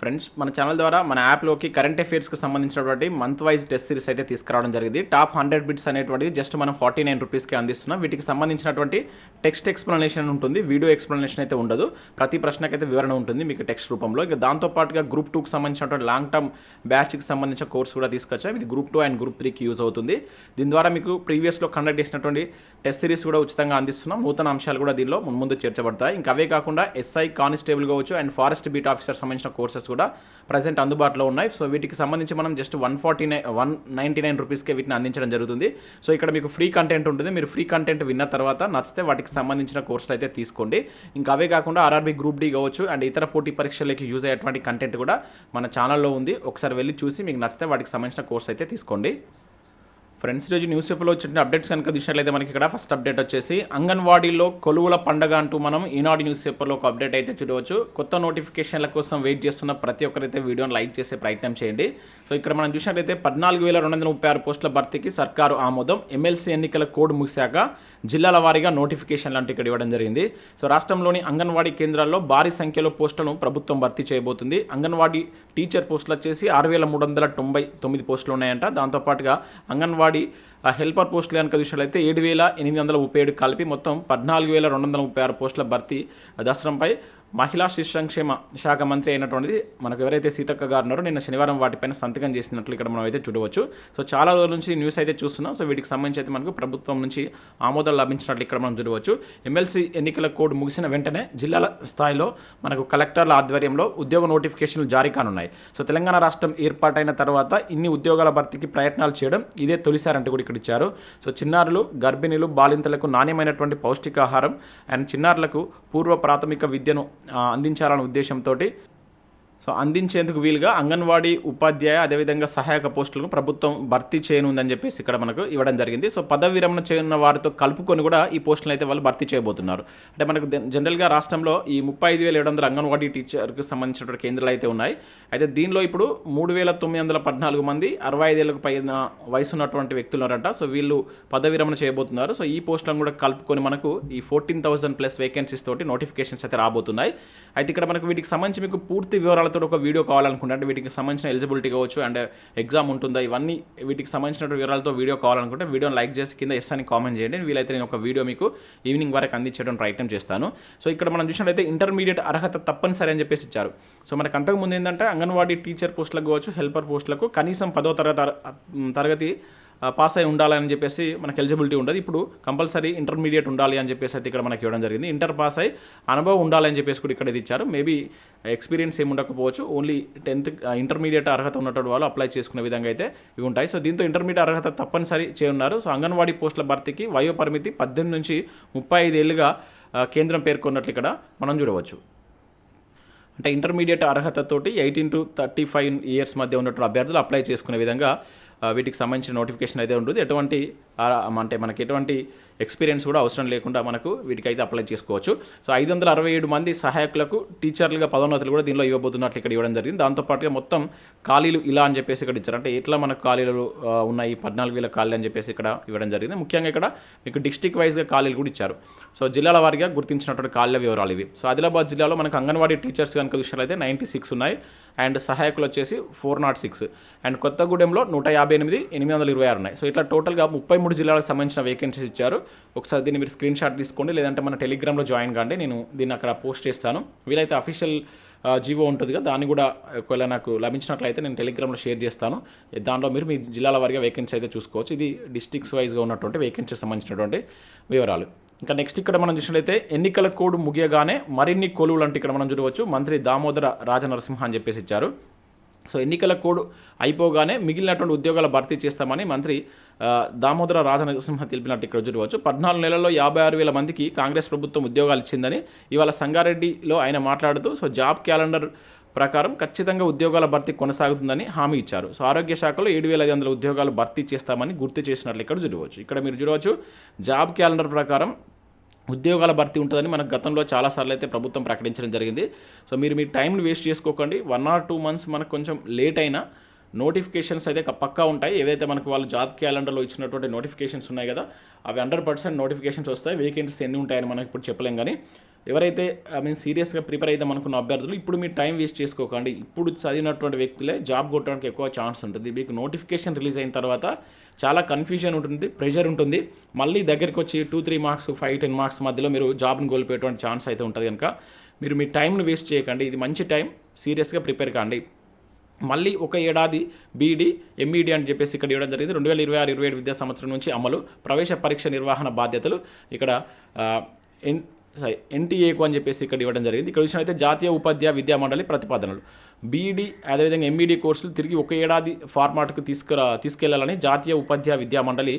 Friends మన channel ద్వారా మన యాప్లోకి కరెంట్ అఫైర్స్కి సంబంధించినటువంటి మంత్ వైజ్ టెస్ట్ సిరీస్ అయితే తీసుకురావడం జరిగింది. టాప్ హండ్రెడ్ బిట్స్ అనేటువంటిది జస్ట్ మనం ఫార్టీ నైన్ రూపీస్కి అందిస్తున్నాం. వీటికి సంబంధించినటువంటి టెక్స్ట్ ఎక్స్ప్లెనేషన్ ఉంటుంది. వీడియో ఎక్స్ప్లెనేషన్ అయితే ఉండదు. ప్రతి ప్రశ్నకైతే వివరణ ఉంటుంది మీకు టెక్స్ట్ రూపంలో. ఇక దాంతోపాటుగా గ్రూప్ టూకి సంబంధించినటువంటి లాంగ్ టర్మ్ బ్యాచ్కి సంబంధించిన కోర్స్ కూడా తీసుకొచ్చాం. ఇది గ్రూప్ టూ అండ్ గ్రూప్ త్రీకి యూజ్ అవుతుంది. దీని ద్వారా మీకు ప్రీవియస్లో కండక్ట్ చేసినటువంటి టెస్ట్ సిరీస్ కూడా ఉచితంగా అందిస్తున్నాం. నూతన అంశాలు కూడా దీనిలో ముందు చేర్చబడతాయి. ఇంకా అవే కాకుండా ఎస్ఐ కానిస్టేబుల్ కావచ్చు అండ్ ఫారెస్ట్ బీట్ ఆఫీసర్ సంబంధించిన కోర్సెస్ కూడా ప్రజెంట్ అందుబాటులో ఉన్నాయి. సో వీటికి సంబంధించి మనం just one forty nine one ninety nine రూపీస్కే వీటిని అందించడం జరుగుతుంది. సో ఇక్కడ మీకు ఫ్రీ కంటెంట్ ఉంటుంది. మీరు ఫ్రీ కంటెంట్ విన్న తర్వాత నచ్చితే వాటికి సంబంధించిన కోర్సులు అయితే తీసుకోండి. ఇంకా అవే కాకుండా ఆర్ఆర్బీ గ్రూప్ డి కావచ్చు అండ్ ఇతర పోటీ పరీక్షలకి యూజ్ అయ్యేటువంటి కంటెంట్ కూడా మన ఛానల్లో ఉంది. ఒకసారి వెళ్ళి చూసి మీకు నచ్చితే వాటికి సంబంధించిన కోర్స్ అయితే తీసుకోండి. ఫ్రెండ్స్ రోజు న్యూస్ పేపర్లో వచ్చిన అప్డేట్స్ కనుక చూసినట్లయితే మనకి ఇక్కడ ఫస్ట్ అప్డేట్ వచ్చేసి అంగన్వాడీలో కొలువుల పండగ అంటూ మనం ఈనాడు న్యూస్ పేపర్లో ఒక అప్డేట్ అయితే చూడవచ్చు. కొత్త నోటిఫికేషన్ల కోసం వెయిట్ చేస్తున్న ప్రతి ఒక్కరైతే వీడియోని లైక్ చేసే ప్రయత్నం చేయండి. సో ఇక్కడ మనం చూసినట్లయితే పద్నాలుగు వేల రెండు వందల ముప్పై ఆరు పోస్టుల భర్తీకి సర్కారు ఆమోదం. ఎమ్మెల్సీ ఎన్నికల కోడ్ ముగిశాక జిల్లాల వారీగా నోటిఫికేషన్ లాంటి ఇక్కడ ఇవ్వడం జరిగింది. సో రాష్ట్రంలోని అంగన్వాడీ కేంద్రాల్లో భారీ సంఖ్యలో పోస్టులను ప్రభుత్వం భర్తీ చేయబోతుంది. అంగన్వాడీ టీచర్ పోస్టులు వచ్చేసి ఆరు వేల మూడు వందల తొంభై తొమ్మిది పోస్టులు ఉన్నాయంట. దాంతోపాటుగా అంగన్వాడీ ఆ హెల్పర్ పోస్టులు కనుక చూసినట్లయితే ఏడు వేల ఎనిమిది వందల ముప్పై ఏడు కలిపి మొత్తం పద్నాలుగు వేల రెండు వందల ముప్పై ఆరు పోస్టుల భర్తీ దసరంపై మహిళా శిశు సంక్షేమ శాఖ మంత్రి అయినటువంటిది మనకు ఎవరైతే సీతక్క గారు ఉన్నారో నిన్న శనివారం వాటిపైన సంతకం చేసినట్లు ఇక్కడ మనం అయితే చూడవచ్చు. సో చాలా రోజుల నుంచి న్యూస్ అయితే చూస్తున్నాం. సో వీటికి సంబంధించి అయితే మనకు ప్రభుత్వం నుంచి ఆమోదం లభించినట్లు ఇక్కడ మనం చూడవచ్చు. ఎమ్మెల్సీ ఎన్నికల కోడ్ ముగిసిన వెంటనే జిల్లాల స్థాయిలో మనకు కలెక్టర్ల ఆధ్వర్యంలో ఉద్యోగ నోటిఫికేషన్లు జారీ కానున్నాయి. సో తెలంగాణ రాష్ట్రం ఏర్పాటైన తర్వాత ఇన్ని ఉద్యోగాల భర్తీకి ప్రయత్నాలు చేయడం ఇదే తొలిసారంటూ కూడా ఇక్కడ ఇచ్చారు. సో చిన్నారులు గర్భిణీలు బాలింతలకు నాణ్యమైనటువంటి పౌష్టికాహారం అండ్ చిన్నారులకు పూర్వ ప్రాథమిక విద్యను అందించాలనే ఉద్దేశంతో సో అందించేందుకు వీలుగా అంగన్వాడీ ఉపాధ్యాయ అదేవిధంగా సహాయక పోస్టులను ప్రభుత్వం భర్తీ చేయనుందని చెప్పేసి ఇక్కడ మనకు ఇవ్వడం జరిగింది. సో పదవి విరమణ చేయనున్న వారితో కలుపుకొని కూడా ఈ పోస్టులను అయితే వాళ్ళు భర్తీ చేయబోతున్నారు. అంటే మనకు జనరల్గా రాష్ట్రంలో ఈ ముప్పై ఐదు వేల ఏడు వందల అంగన్వాడీ టీచర్కి సంబంధించినటువంటి కేంద్రాలు అయితే ఉన్నాయి. అయితే దీనిలో ఇప్పుడు మూడు వేల తొమ్మిది వందల పద్నాలుగు మంది అరవై ఐదేళ్ళకు పైన వయసు ఉన్నటువంటి వ్యక్తులు ఉన్నారంట. సో వీళ్ళు పదవి విరమణ చేయబోతున్నారు. సో ఈ పోస్టులను కూడా కలుపుకొని మనకు ఈ ఫోర్టీన్ థౌసండ్ ప్లస్ వేకెన్సీస్ తోటి నోటిఫికేషన్స్ అయితే రాబోతున్నాయి. అయితే ఇక్కడ మనకు వీటికి సంబంధించి మీకు పూర్తి వివరాలతో ఒక వీడియో కావాలనుకుంటే అంటే వీటికి సంబంధించిన ఎలిజిబిలిటీ కావచ్చు అండ్ ఎగ్జామ్ ఉంటుందా ఇవన్నీ వీటికి సంబంధించిన వివరాలతో వీడియో కావాలనుకుంటే వీడియోని లైక్ చేసి కింద ఎస్ అని కామెంట్ చేయండి. వీలైతే నేను ఒక వీడియో మీకు ఈవినింగ్ వరకు అందించడం ప్రయత్నం చేస్తాను. సో ఇక్కడ మనం చూసినట్లయితే ఇంటర్మీడియట్ అర్హత తప్పనిసరి అని చెప్పేసి ఇచ్చారు. సో మనకు అంతకు ముందు ఏంటంటే అంగన్వాడీ టీచర్ పోస్టులకు కావచ్చు హెల్పర్ పోస్టులకు కనీసం పదో తరగతి తరగతి పాస్ అయి ఉండాలని చెప్పేసి మనకు ఎలిజిబిలిటీ ఉండదు. ఇప్పుడు కంపల్సరీ ఇంటర్మీడియట్ ఉండాలి అని చెప్పేసి అయితే ఇక్కడ మనకి ఇవ్వడం జరిగింది. ఇంటర్ పాస్ అయి అనుభవం ఉండాలని చెప్పేసి కూడా ఇక్కడ ఇది ఇచ్చారు. మేబీ ఎక్స్పీరియన్స్ ఏమి ఉండకపోవచ్చు. ఓన్లీ టెన్త్ ఇంటర్మీడియట్ అర్హత ఉన్నటువంటి వాళ్ళు అప్లై చేసుకునే విధంగా అయితే ఇవి ఉంటాయి. సో దీంతో ఇంటర్మీడియట్ అర్హత తప్పనిసరి చేయున్నారు. సో అంగన్వాడీ పోస్టుల భర్తీకి వయో పరిమితి పద్దెనిమిది నుంచి ముప్పై ఐదేళ్ళుగా కేంద్రం పేర్కొన్నట్లు ఇక్కడ మనం చూడవచ్చు. అంటే intermediate అర్హతతోటి eighteen to thirty five years మధ్య ఉన్నటువంటి అభ్యర్థులు అప్లై చేసుకునే విధంగా వీటికి సంబంధించిన నోటిఫికేషన్ అయితే ఉంటుంది ఎటువంటి అంటే మనకి ఎటువంటి ఎక్స్పీరియన్స్ కూడా అవసరం లేకుండా మనకు వీటికైతే అప్లై చేసుకోవచ్చు. సో ఐదు వందల అరవై ఏడు మంది సహాయకులకు టీచర్లుగా పదోన్నతులు కూడా దీనిలో ఇవ్వబోతున్నట్లు ఇక్కడ ఇవ్వడం జరిగింది. దాంతోపాటుగా మొత్తం ఖాళీలు ఇలా అని చెప్పేసి ఇక్కడ ఇచ్చారు. అంటే ఎట్లా మనకు ఖాళీలు ఉన్నాయి? పద్నాలుగు వేల ఖాళీలు అని చెప్పేసి ఇక్కడ ఇవ్వడం జరిగింది. ముఖ్యంగా ఇక్కడ మీకు డిస్టిక్ వైజ్గా ఖాళీలు కూడా ఇచ్చారు. సో జిల్లాల వారీగా గుర్తించినటువంటి ఖాళీల వివరాలు ఇవి. సో ఆదిలాబాద్ జిల్లాలో మనకు అంగన్వాడీ టీచర్స్ కనుక చూసినట్లయితే నైంటీ సిక్స్ ఉన్నాయి. అండ్ సహాయకులు వచ్చేసి ఫోర్ నాట్ సిక్స్. అండ్ కొత్తగూడెంలో నూట యాభై ఎనిమిది ఎనిమిది వందల ఇరవై ఆరు ఉన్నాయి. సో ఇట్లా టోటల్గా ముప్పై మూడు జిల్లాలకు సంబంధించిన వేకెన్సీస్ ఇచ్చారు. ఒకసారి దీన్ని మీరు స్క్రీన్ షాట్ తీసుకోండి లేదంటే మన టెలిగ్రామ్లో జాయిన్ కాండి. నేను దీన్ని అక్కడ పోస్ట్ చేస్తాను. వీలైతే అఫీషియల్ జీవో ఉంటుంది కదా దాన్ని కూడా ఒకవేళ నాకు లభించినట్లయితే నేను టెలిగ్రామ్లో షేర్ చేస్తాను. దాంట్లో మీరు మీ జిల్లాల వారిగా వేకెన్సీ అయితే చూసుకోవచ్చు. ఇది డిస్టిక్స్ వైజ్గా ఉన్నటువంటి వేకెన్సీకి సంబంధించినటువంటి వివరాలు. ఇంకా నెక్స్ట్ ఇక్కడ మనం చూసినట్లయితే ఎన్నికల కోడ్ ముగియగానే మరిన్ని కొలువులు అంటే ఇక్కడ మనం చూడవచ్చు. మంత్రి దామోదర రాజనరసింహ అని చెప్పేసి ఇచ్చారు. సో ఎన్నికల కోడ్ అయిపోగానే మిగిలినటువంటి ఉద్యోగాల భర్తీ చేస్తామని మంత్రి దామోదర రాజనరసింహ తెలిపినట్టు ఇక్కడ చూడవచ్చు. పద్నాలుగు నెలల్లో యాభై ఆరు వేల మందికి కాంగ్రెస్ ప్రభుత్వం ఉద్యోగాలు ఇచ్చిందని ఇవాళ సంగారెడ్డిలో ఆయన మాట్లాడుతూ సో జాబ్ క్యాలెండర్ ప్రకారం ఖచ్చితంగా ఉద్యోగాల భర్తీ కొనసాగుతుందని హామీ ఇచ్చారు. సో ఆరోగ్య శాఖలో ఏడు వేల ఐదు వందల ఉద్యోగాలు భర్తీ చేస్తామని గుర్తు చేసినట్లు ఇక్కడ చూడవచ్చు. ఇక్కడ మీరు చూడవచ్చు జాబ్ క్యాలెండర్ ప్రకారం ఉద్యోగాల భర్తీ ఉంటుందని మనకు గతంలో చాలాసార్లు అయితే ప్రభుత్వం ప్రకటించడం జరిగింది. సో మీరు మీ టైంని వేస్ట్ చేసుకోకండి. వన్ ఆర్ టూ మంత్స్ మనకు కొంచెం లేట్ అయినా నోటిఫికేషన్స్ అయితే పక్కా ఉంటాయి. ఏదైతే మనకు వాళ్ళు జాబ్ క్యాలెండర్లో ఇచ్చినటువంటి నోటిఫికేషన్స్ ఉన్నాయి కదా అవి హండ్రెడ్ పర్సెంట్ నోటిఫికేషన్స్ వస్తాయి. వేకెన్సీస్ ఎన్ని ఉంటాయని మనం ఇప్పుడు చెప్పలేం కానీ ఎవరైతే ఐ మీన్ సీరియస్గా ప్రిపేర్ అయితే అనుకున్న అభ్యర్థులు ఇప్పుడు మీరు టైం వేస్ట్ చేసుకోకండి. ఇప్పుడు చదివినటువంటి వ్యక్తులే జాబ్ కొట్టడానికి ఎక్కువ ఛాన్స్ ఉంటుంది. మీకు నోటిఫికేషన్ రిలీజ్ అయిన తర్వాత చాలా కన్ఫ్యూజన్ ఉంటుంది ప్రెషర్ ఉంటుంది. మళ్ళీ దగ్గరికి వచ్చి two three marks five ten marks మధ్యలో మీరు జాబ్ని కోల్పోయేటువంటి ఛాన్స్ అయితే ఉంటుంది కనుక మీరు మీ టైంను వేస్ట్ చేయకండి. ఇది మంచి టైం సీరియస్గా ప్రిపేర్ కాండి. మళ్ళీ ఒక ఏడాది బీఈడి ఎంఈడి అని చెప్పేసి ఇక్కడ ఇవ్వడం జరిగింది. రెండు వేల ఇరవై ఆరు ఇరవై ఏడు విద్యా సంవత్సరం నుంచి అమలు ప్రవేశ పరీక్ష నిర్వహణ బాధ్యతలు ఇక్కడ uh, ఎన్ సారీ ఎన్టీఏకు అని చెప్పేసి ఇక్కడ ఇవ్వడం జరిగింది. ఇక్కడ విషయం అయితే జాతీయ ఉపాధ్యాయ విద్యా మండలి ప్రతిపాదనలు. బీఈడీ అదేవిధంగా ఎంఈడీ కోర్సులు తిరిగి ఒక ఏడాది ఫార్మాట్కు తీసుకురా తీసుకెళ్ళాలని జాతీయ ఉపాధ్యాయ విద్యా మండలి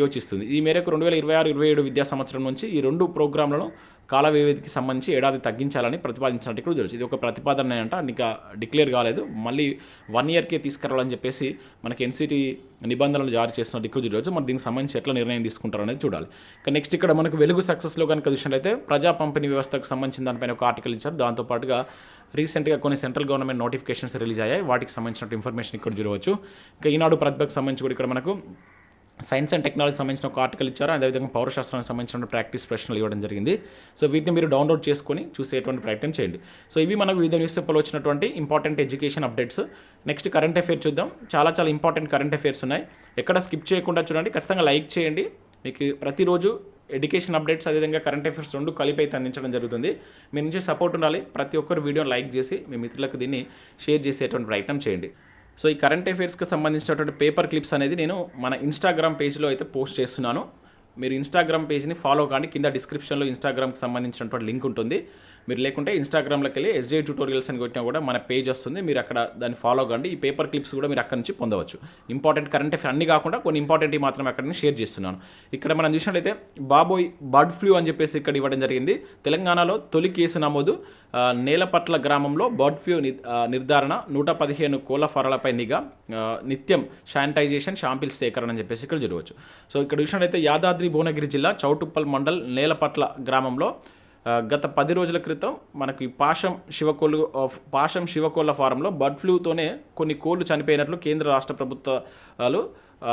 యోచిస్తుంది. ఈ మేరకు రెండు వేల ఇరవై ఆరు ఇరవై ఏడు విద్యా సంవత్సరం నుంచి ఈ రెండు ప్రోగ్రాంలను కాల వ్యవధికి సంబంధించి ఏడాది తగ్గించాలని ప్రతిపాదించినట్టు కూడా తెలుసు. ఇది ఒక ప్రతిపాదన అంట ఇంకా డిక్లేర్ కాలేదు. మళ్ళీ వన్ ఇయర్కే తీసుకురావాలని చెప్పేసి మనకి ఎన్సిటీ నిబంధనలు జారీ చేస్తున్నట్టు ఇక్కడ చూడవచ్చు మరి దీనికి సంబంధించి ఎట్లా నిర్ణయం తీసుకుంటారు అనేది చూడాలి. ఇక నెక్స్ట్ ఇక్కడ మనకు వెలుగు సక్సెస్లో కనుక చూసినట్లయితే ప్రజా పంపిణీ వ్యవస్థకు సంబంధించిన దానిపైన ఒక ఆర్టికల్ ఇచ్చారు. దాంతోపాటుగా రీసెంట్గా కొన్ని సెంట్రల్ గవర్నమెంట్ నోటిఫికేషన్స్ రిలీజ్ అయ్యాయి వాటికి సంబంధించిన ఇన్ఫర్మేషన్ ఇక్కడ చూడవచ్చు. ఇంకా ఈనాడు ప్రతిభకు సంబంధించి కూడా ఇక్కడ మనకు సైన్స్ అండ్ టెక్నాలజీ సంబంధించిన ఒక ఆర్టికల్ ఇచ్చారు. అదేవిధంగా పౌరశాస్త్రానికి సంబంధించిన ప్రాక్టీస్ ప్రశ్నలు ఇవ్వడం జరిగింది. సో వీటిని మీరు డౌన్లోడ్ చేసుకొని చూసేటువంటి ప్రయత్నం చేయండి. సో ఇవి మనకు వివిధ న్యూస్ పేపర్లో వచ్చినటువంటి important education updates. Next current affair చూద్దాం. చాలా చాలా ఇంపార్టెంట్ కరెంట్ అఫేర్స్ ఉన్నాయి. ఎక్కడ స్కిప్ చేయకుండా చూడండి. ఖచ్చితంగా లైక్ చేయండి. మీకు ప్రతిరోజు ఎడ్యుకేషన్ అప్డేట్స్ అదేవిధంగా కరెంట్ అఫేర్స్ రెండు కలిపి అయితే అందించడం జరుగుతుంది. మీ నుంచి సపోర్ట్ ఉండాలి. ప్రతి ఒక్కరు వీడియోని లైక్ చేసి మీ మిత్రులకు దీన్ని షేర్ చేసేటువంటి ప్రయత్నం చేయండి. సో ఈ కరెంట్ అఫైర్స్కి సంబంధించినటువంటి పేపర్ క్లిప్స్ అనేది నేను మన ఇన్స్టాగ్రామ్ పేజ్లో అయితే పోస్ట్ చేస్తున్నాను. మీరు ఇన్స్టాగ్రామ్ పేజ్ని ఫాలో కానీ కింద డిస్క్రిప్షన్లో ఇన్స్టాగ్రామ్కి సంబంధించినటువంటి లింక్ ఉంటుంది. మీరు లేకుంటే ఇన్స్టాగ్రామ్లోకి వెళ్ళి ఎస్జే ట్యూటోరియల్స్ అని కొట్టినా కూడా మన పేజ్ వస్తుంది. మీరు అక్కడ దాన్ని ఫాలో కండి. ఈ పేపర్ క్లిప్స్ కూడా మీరు అక్కడ నుంచి పొందవచ్చు. ఇంపార్టెంట్ కరెంట్ అఫేర్ అన్ని కాకుండా కొన్ని ఇంపార్టెంట్ మాత్రం అక్కడ షేర్ చేస్తున్నాను. ఇక్కడ మనం చూసినట్లయితే బాబోయ్ బర్డ్ ఫ్లూ అని చెప్పేసి ఇక్కడ ఇవ్వడం జరిగింది. తెలంగాణలో తొలి కేసు నమోదు. నేలపట్ల గ్రామంలో బర్డ్ ఫ్లూ నిర్ధారణ నూట పదిహేను కోళ్ళ ఫరాలపై నిఘా. నిత్యం శానిటైజేషన్ షాంపిల్ సేకరణ అని చెప్పేసి ఇక్కడ చూడవచ్చు. సో ఇక్కడ చూసినట్లయితే యాదాద్రి భువనగిరి జిల్లా చౌటుప్పల్ మండల్ నేలపట్ల గ్రామంలో గత పది రోజుల క్రితం మనకి పాషం శివకోళ్ళు పాషం శివకోళ్ళ ఫారంలో బర్డ్ ఫ్లూతోనే కొన్ని కోళ్ళు చనిపోయినట్లు కేంద్ర రాష్ట్ర ప్రభుత్వాలు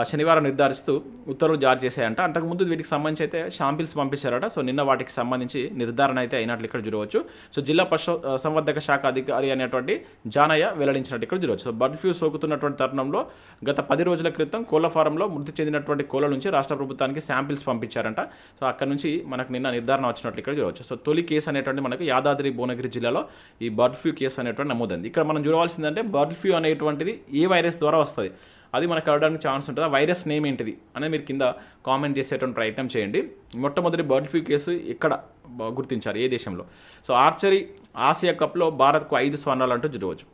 శనివారం నిర్ధారిస్తూ ఉత్తర్వులు జారీ చేశాయంట. అంతకుముందు వీటికి సంబంధించి అయితే షాంపిల్స్ పంపించారట. సో నిన్న వాటికి సంబంధించి నిర్ధారణ అయితే అయినట్లు ఇక్కడ చూడవచ్చు సో జిల్లా పశు సంవర్ధక శాఖ అధికారి అనేటువంటి జానయ్య వెల్లడించినట్టు ఇక్కడ చూడవచ్చు సో బర్డ్ ఫ్లూ సోకుతున్నటువంటి తరుణంలో గత పది రోజుల క్రితం కోళ్ళ ఫారంలో మృతి చెందినటువంటి కోళ్ళ నుంచి రాష్ట్ర ప్రభుత్వానికి శాంపిల్స్ పంపించారంట. సో అక్కడ నుంచి మనకు నిన్న నిర్ధారణ వచ్చినట్లు ఇక్కడ చూడవచ్చు సో తొలి కేసు అనేటువంటి మనకు యాదాద్రి భువనగిరి జిల్లాలో ఈ బర్డ్ ఫ్లూ కేసు అనేటువంటి నమోదైంది. ఇక్కడ మనం చూడవలసిందంటే బర్డ్ ఫ్లూ అనేటువంటిది ఏ వైరస్ ద్వారా వస్తుంది? అది మనకు అవడానికి ఛాన్స్ ఉంటుంది? ఆ వైరస్ నేమ్ ఏంటిది? అనేది మీరు కింద కామెంట్ చేసేటువంటి ప్రయత్నం చేయండి. మొట్టమొదటి బర్డ్ ఫ్లూ కేసు ఎక్కడ గుర్తించారు ఏ దేశంలో? సో ఆర్చరీ ఆసియా కప్లో భారత్కు ఐదు స్వర్ణాలు అంటూ జరగవచ్చు.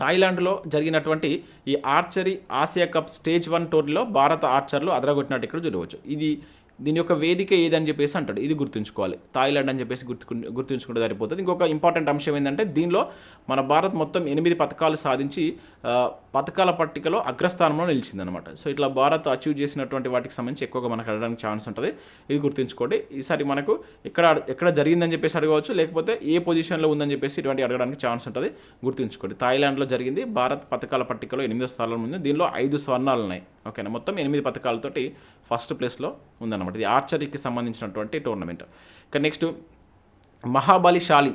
థాయిలాండ్లో జరిగినటువంటి ఈ archery Asia cup stage one టోర్నీలో భారత ఆర్చర్లు అదరగొట్టినట్టు ఇక్కడ చూడవచ్చు ఇది దీని యొక్క వేదిక ఏదని చెప్పేసి అంటాడు. ఇది గుర్తుంచుకోవాలి. థాయిలాండ్ అని చెప్పేసి గుర్తు గుర్తుంచుకుంటే సరిపోతుంది. ఇంకొక ఇంపార్టెంట్ అంశం ఏంటంటే దీనిలో మన భారత్ మొత్తం ఎనిమిది పథకాలు సాధించి పథకాల పట్టికలో అగ్రస్థానంలో నిలిచిందనమాట సో ఇట్లా భారత్ అచీవ్ చేసినటువంటి వాటికి సంబంధించి ఎక్కువగా మనకు అడగడానికి ఛాన్స్ ఉంటుంది. ఇది గుర్తుంచుకోండి. ఈసారి మనకు ఎక్కడ ఎక్కడ జరిగిందని చెప్పేసి అడగవచ్చు. లేకపోతే ఏ పొజిషన్లో ఉందని చెప్పేసి ఇటువంటి అడగడానికి ఛాన్స్ ఉంటుంది. గుర్తుంచుకోండి. థాయిలాండ్లో జరిగింది. భారత్ పథకాల పట్టికలో ఎనిమిదో స్థానంలో ఉంది. దీనిలో ఐదు స్వర్ణాలు ఉన్నాయి ఓకేనా? మొత్తం ఎనిమిది పథకాలతోటి ఫస్ట్ ప్లేస్లో ఉందన్నమాట. ఇది ఆర్చరీకి సంబంధించినటువంటి టోర్నమెంట్. ఇక నెక్స్ట్ మహాబలిశాలి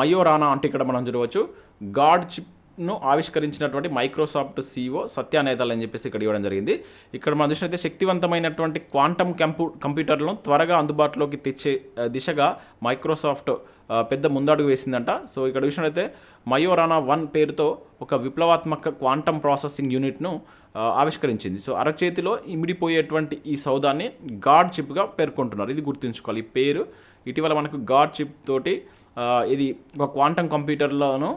మయోరానా అంటే ఇక్కడ మనం చూడవచ్చు. గాడ్ చిప్ను ఆవిష్కరించినటువంటి మైక్రోసాఫ్ట్ సీఓ సత్యానేతలు అని చెప్పేసి ఇక్కడ ఇవ్వడం జరిగింది. ఇక్కడ మనం చూసినట్లయితే శక్తివంతమైనటువంటి క్వాంటమ్ కంప్యూ కంప్యూటర్లను త్వరగా అందుబాటులోకి తెచ్చే దిశగా మైక్రోసాఫ్ట్ పెద్ద ముందడుగు వేసిందంట. సో ఇక్కడ చూసినట్లయితే మయోరానా వన్ పేరుతో ఒక విప్లవాత్మక క్వాంటమ్ ప్రాసెసింగ్ యూనిట్ను ఆవిష్కరించింది. సో అరచేతిలో ఇమిడిపోయేటువంటి ఈ సౌదాన్ని గాడ్ చిప్గా పేర్కొంటున్నారు. ఇది గుర్తుంచుకోవాలి. ఈ పేరు ఇటీవల మనకు గాడ్ చిప్ తోటి ఇది ఒక క్వాంటమ్ కంప్యూటర్లోను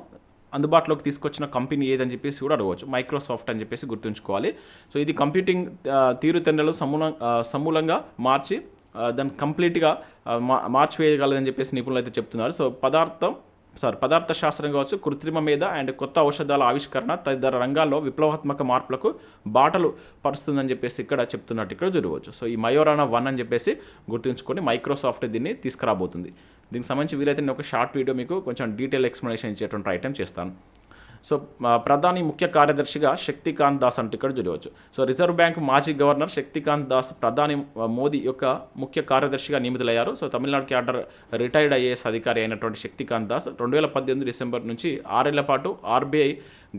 అందుబాటులోకి తీసుకొచ్చిన కంపెనీ ఏదని చెప్పేసి కూడా అడగవచ్చు. మైక్రోసాఫ్ట్ అని చెప్పేసి గుర్తుంచుకోవాలి. సో ఇది కంప్యూటింగ్ ఆ, తీరుతెన్నులు సమూల సమూలంగా మార్చి దాన్ని కంప్లీట్గా మా మార్చివేయగలదని చెప్పేసి నిపుణులు అయితే చెప్తున్నారు. సో పదార్థం సారీ పదార్థ శాస్త్రం కావచ్చు కృత్రిమ మీద అండ్ కొత్త ఔషధాల ఆవిష్కరణ తదితర రంగాల్లో విప్లవాత్మక మార్పులకు బాటలు పరుస్తుందని చెప్పేసి ఇక్కడ చెప్తున్నట్టు ఇక్కడ చూడవచ్చు. సో ఈ మయోరానా వన్ అని చెప్పేసి గుర్తుంచుకొని మైక్రోసాఫ్ట్ దీన్ని తీసుకురాబోతుంది. దీనికి సంబంధించి వీలైతే నేను ఒక షార్ట్ వీడియో మీకు కొంచెం డీటెయిల్ ఎక్స్ప్లెనేషన్ ఇచ్చేటువంటి ఐటెం చేస్తాను. సో ప్రధాని ముఖ్య కార్యదర్శిగా శక్తికాంత్ దాస్ అంటూ ఇక్కడ చూడవచ్చు. సో రిజర్వ్ బ్యాంక్ మాజీ గవర్నర్ శక్తికాంత్ దాస్ ప్రధాని మోదీ యొక్క ముఖ్య కార్యదర్శిగా నియమితులయ్యారు. So Tamil Nadu cadre retired IAS అధికారి అయినటువంటి శక్తికాంత్ దాస్ రెండు వేల పద్దెనిమిది డిసెంబర్ నుంచి ఆరేళ్ళ పాటు ఆర్బీఐ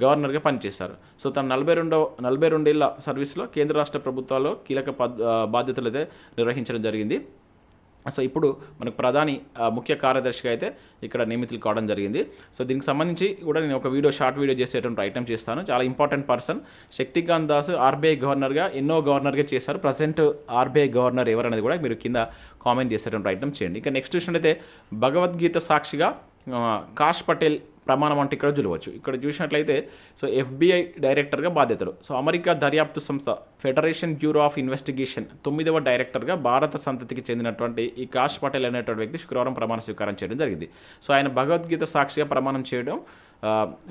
గవర్నర్గా పనిచేశారు. సో తన నలభై రెండో నలభై రెండేళ్ళ సర్వీస్లో కేంద్ర రాష్ట్ర ప్రభుత్వాల్లో కీలక పద్ బాధ్యతలు అయితే నిర్వహించడం జరిగింది. సో ఇప్పుడు మనకు ప్రధాని ముఖ్య కార్యదర్శిగా అయితే ఇక్కడ నియమితులు కావడం జరిగింది. సో దీనికి సంబంధించి కూడా నేను ఒక వీడియో షార్ట్ వీడియో చేసేటువంటి ఐటమ్ చేస్తాను. చాలా important person Shaktikanta Das RBI గవర్నర్గా ఎన్నో గవర్నర్గా చేశారు. ప్రజెంట్ ఆర్బీఐ గవర్నర్ ఎవరనేది కూడా మీరు కింద కామెంట్ చేసేటువంటి ఐటమ్ చేయండి. ఇంకా నెక్స్ట్ చూసినట్టయితే భగవద్గీత సాక్షిగా కాష్ పటేల్ ప్రమాణం అంటే ఇక్కడ చూడవచ్చు ఇక్కడ చూసినట్లయితే సో ఎఫ్బిఐ డైరెక్టర్గా బాధ్యతలు. సో అమెరికా దర్యాప్తు సంస్థ ఫెడరేషన్ బ్యూరో ఆఫ్ ఇన్వెస్టిగేషన్ తొమ్మిదవ డైరెక్టర్గా భారత సంతతికి చెందినటువంటి ఈ కాష్ పటేల్ అనేటువంటి వ్యక్తి శుక్రవారం ప్రమాణ స్వీకారం చేయడం జరిగింది. సో ఆయన భగవద్గీత సాక్షిగా ప్రమాణం చేయడం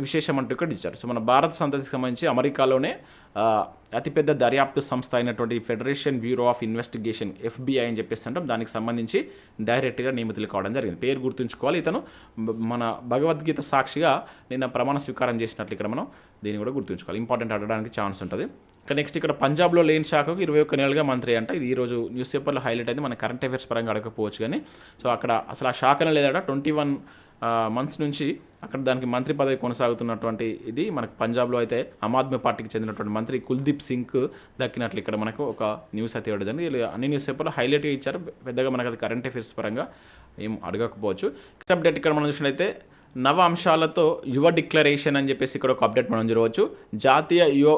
విశేషం అంటూ ఇక్కడ ఇచ్చారు. సో మన భారత సంతతికి సంబంధించి అమెరికాలోనే అతిపెద్ద దర్యాప్తు సంస్థ అయినటువంటి federation bureau of investigation FBI అని చెప్పేసి అంటాం దానికి సంబంధించి డైరెక్ట్గా నియమితులు కావడం జరిగింది. పేరు గుర్తుంచుకోవాలి. ఇతను మన భగవద్గీత సాక్షిగా నిన్న ప్రమాణ స్వీకారం చేసినట్లు ఇక్కడ మనం దీన్ని కూడా గుర్తుంచుకోవాలి. ఇంపార్టెంట్ అడగడానికి ఛాన్స్ ఉంటుంది. ఇక నెక్స్ట్ ఇక్కడ పంజాబ్లో లేని శాఖకు ఇరవై ఒక్క నెలలుగా మంత్రి అంట. ఇది ఈరోజు న్యూస్ పేపర్లో హైలైట్ అయింది. మన కరెంట్ అఫైర్స్ పరంగా అడగకపోవచ్చు కానీ. సో అక్కడ అసలు ఆ శాఖనే లేదట. ట్వంటీ వన్ మంత్స్ నుంచి అక్కడ దానికి మంత్రి పదవి కొనసాగుతున్నటువంటి ఇది మనకు పంజాబ్లో అయితే ఆమ్ ఆద్మీ పార్టీకి చెందినటువంటి మంత్రి కుల్దీప్ సింగ్ దక్కినట్లు ఇక్కడ మనకు ఒక న్యూస్ అయితే ఇవ్వడం జరిగింది. అన్ని న్యూస్ పేపర్లో హైలైట్గా ఇచ్చారు. పెద్దగా మనకు అది కరెంట్ అఫైర్స్ పరంగా ఏం అడగకపోవచ్చు. అప్డేట్ ఇక్కడ మనం చూసినట్లయితే నవ అంశాలతో యువ డిక్లరేషన్ అని చెప్పేసి ఇక్కడ ఒక అప్డేట్ మనం చూడవచ్చు. జాతీయ యువ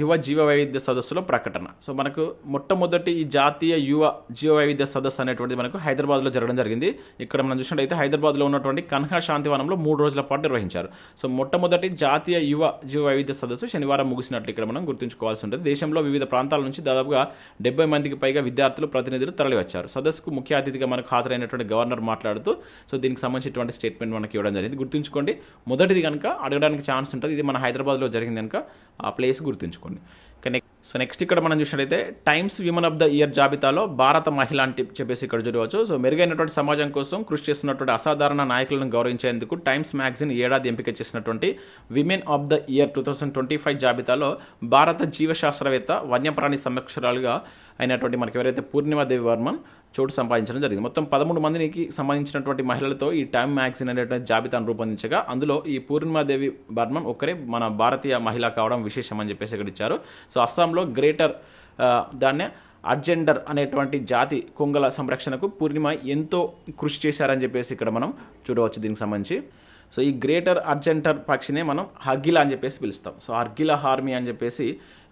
యువ జీవ వైవిధ్య సదస్సులో ప్రకటన. సో మనకు మొట్టమొదటి ఈ జాతీయ యువ జీవ వైవిధ్య సదస్సు అనేటువంటిది మనకు హైదరాబాద్లో జరగడం జరిగింది. ఇక్కడ మనం చూసినట్టయితే హైదరాబాద్లో ఉన్నటువంటి కన్హా శాంతివనంలో మూడు రోజుల పాటు నిర్వహించారు. సో మొట్టమొదటి జాతీయ యువ జీవ వైవిధ్య సదస్సు శనివారం ముగిసినట్లు ఇక్కడ మనం గుర్తుంచుకోవాల్సి ఉంటుంది. దేశంలో వివిధ ప్రాంతాల నుంచి దాదాపుగా డెబ్బై మందికి పైగా విద్యార్థులు ప్రతినిధులు తరలివచ్చారు. సదస్సుకు ముఖ్య అతిథిగా మనకు హాజరైనటువంటి గవర్నర్ మాట్లాడుతూ సో దీనికి సంబంధించినటువంటి స్టేట్మెంట్ మనకి ఇవ్వడం జరిగింది. గుర్తుంచుకోండి. మొదటిది కనుక అడగడానికి ఛాన్స్ ఉంటుంది. ఇది మన హైదరాబాద్లో జరిగింది కనుక ఆ ప్లేస్ గుర్తుంచుకోండి. ఇక నెక్స్ట్ సో నెక్స్ట్ ఇక్కడ మనం చూసినట్లయితే Times women of the year జాబితాలో భారత మహిళ అని చెప్పేసి ఇక్కడ చూడవచ్చు. సో మెరుగైనటువంటి సమాజం కోసం కృషి చేస్తున్నటువంటి అసాధారణ నాయకులను గౌరవించేందుకు టైమ్స్ మ్యాగజైన్ ఏడాది ఎంపిక చేసినటువంటి women of the year two thousand twenty five జాబితాలో భారత జీవశాస్త్రవేత్త వన్యప్రాణి సంరక్షకురాలుగా అయినటువంటి మనకి ఎవరైతే పూర్ణిమాదేవి వర్మన్ చోటు సంపాదించడం జరిగింది. మొత్తం పదమూడు మందికి సంబంధించినటువంటి మహిళలతో ఈ టైమ్ మ్యాగజైన్ అనేటువంటి జాబితాను రూపొందించగా అందులో ఈ పూర్ణిమాదేవి బర్మన్ ఒక్కరే మన భారతీయ మహిళ కావడం విశేషం అని చెప్పేసి ఇక్కడ ఇచ్చారు. సో అస్సాంలో గ్రేటర్ దాన్నే అర్జెండర్ అనేటువంటి జాతి కొంగల సంరక్షణకు పూర్ణిమ ఎంతో కృషి చేశారని చెప్పేసి ఇక్కడ మనం చూడవచ్చు దీనికి సంబంధించి. సో ఈ గ్రేటర్ అర్జెంటర్ పక్షినే మనం హర్గిలా అని చెప్పేసి పిలుస్తాం. సో హర్గిలా హార్మీ అని చెప్పేసి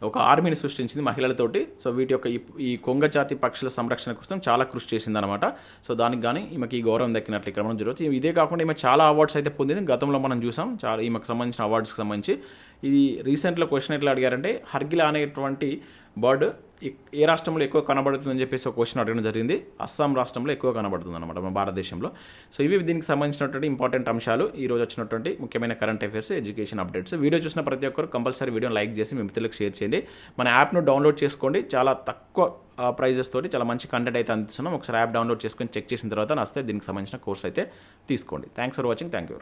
ఒక ఆర్మీని సృష్టించింది మహిళలతోటి. సో వీటి యొక్క ఈ కొంగ జాతి పక్షుల సంరక్షణ కోసం చాలా కృషి చేసిందనమాట సో దానికి కానీ ఈమెకి ఈ గౌరవం దక్కినట్లు ఇక్కడ మనం చూడవచ్చు. ఇదే కాకుండా ఈమె చాలా అవార్డ్స్ అయితే పొందింది. గతంలో మనం చూసాం. చాలా ఈమెకు సంబంధించిన అవార్డ్స్కి సంబంధించి. ఇది రీసెంట్లో క్వశ్చన్ ఎట్లా అడిగారంటే హర్గిలా అనేటువంటి బర్డ్ ఏ రాష్ట్రంలో ఎక్కువ కనబడుతుందని చెప్పేసి ఒక క్వశ్చన్ అడగడం జరిగింది. అస్సాం రాష్ట్రంలో ఎక్కువ కనబడుతుంది అనమాట మన భారతదేశంలో. సో ఇవి దీనికి సంబంధించినటువంటి ఇంపార్టెంట్ అంశాలు. ఈ రోజు వచ్చినటువంటి ముఖ్యమైన current affairs education updates video చూసిన ప్రతి ఒక్కరు కంపల్సరీ వీడియోని లైక్ చేసి మీ మిత్రులకు షేర్ చేయండి. మన యాప్ను డౌన్లోడ్ చేసుకోండి. చాలా తక్కువ ప్రైజెస్ తోటి చాలా మంచి కంటెంట్ అయితే అందిస్తున్నాం. ఒకసారి యాప్ డౌన్లోడ్ చేసుకొని చెక్ చేసిన తర్వాత నస్తే దీనికి సంబంధించిన కోర్స్ అయితే తీసుకోండి. Thanks for watching thank you